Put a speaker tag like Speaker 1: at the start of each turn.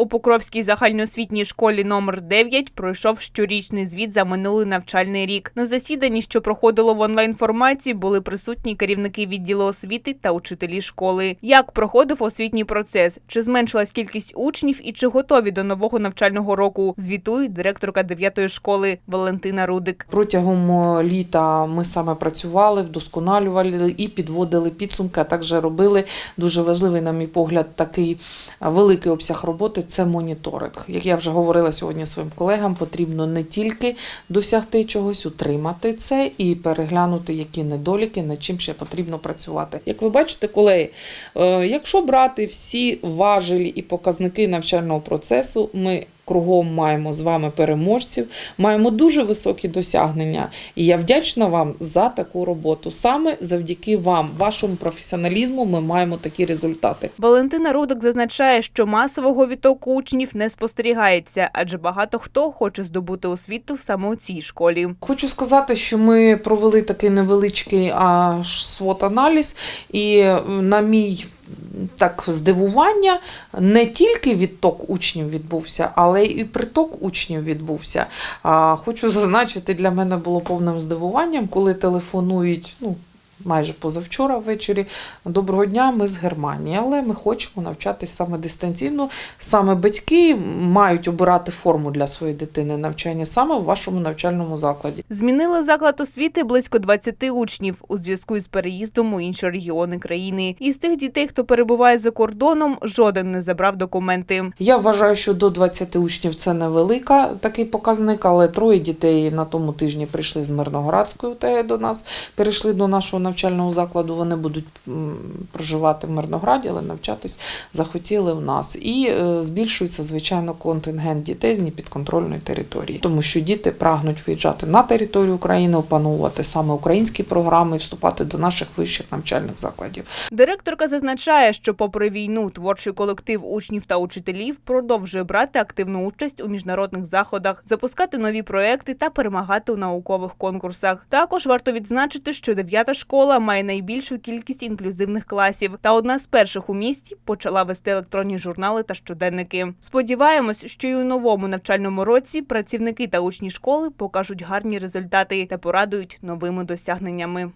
Speaker 1: У Покровській загальноосвітній школі номер 9 пройшов щорічний звіт за минулий навчальний рік. На засіданні, що проходило в онлайн-форматі, були присутні керівники відділу освіти та учителі школи. Як проходив освітній процес? Чи зменшилась кількість учнів і чи готові до нового навчального року? Звітує директорка 9-ї школи Валентина Рудик.
Speaker 2: Протягом е, літа ми саме працювали, вдосконалювали і підводили підсумки, а також робили дуже важливий, на мій погляд, такий е, великий обсяг роботи це моніторинг. Як я вже говорила сьогодні своїм колегам, потрібно не тільки досягти чогось, утримати це і переглянути, які недоліки, над чим ще потрібно працювати. Як ви бачите, колеги, е, якщо брати всі важелі і показники навчального процесу, ми кругом маємо з вами переможців, маємо дуже високі досягнення. І я вдячна вам за таку роботу. Саме завдяки вам, вашому професіоналізму, ми маємо такі результати.
Speaker 1: Валентина Рудик зазначає, що масового відтоку учнів не спостерігається, адже багато хто хоче здобути освіту саме у цій школі.
Speaker 2: Хочу сказати, що ми провели такий невеличкий аж свот-аналіз, і на мій так здивування не тільки відток учнів відбувся, але і приток учнів відбувся. Хочу зазначити, для мене було повним здивуванням, коли телефонують. Ну, Майже позавчора ввечері. Доброго дня, ми з Германії, але ми хочемо навчатись саме дистанційно. Саме батьки мають обирати форму для своєї дитини навчання саме в вашому навчальному закладі.
Speaker 1: Змінили заклад освіти близько 20 учнів у зв'язку із переїздом у інші регіони країни. Із тих дітей, хто перебуває за кордоном, жоден не забрав документи.
Speaker 2: Я вважаю, що до 20 учнів це невелика такий показник, але троє дітей на тому тижні прийшли з Мирноградської УТГ до нас, перейшли до нашого навчального закладу. Вони будуть проживати в Мирнограді, але навчатись захотіли в нас. І е, збільшується, звичайно, контингент дітей з непідконтрольної території, тому що діти прагнуть виїжджати на територію України, опановувати саме українські програми і вступати до наших вищих навчальних закладів.
Speaker 1: Директорка зазначає, що, попри війну, творчий колектив учнів та учителів продовжує брати активну участь у міжнародних заходах, запускати нові проекти та перемагати у наукових конкурсах. Також варто відзначити, що дев'ята школа має найбільшу кількість інклюзивних класів та одна з перших у місті почала вести електронні журнали та щоденники. Сподіваємось, що й у новому навчальному році працівники та учні школи покажуть гарні результати та порадують новими досягненнями.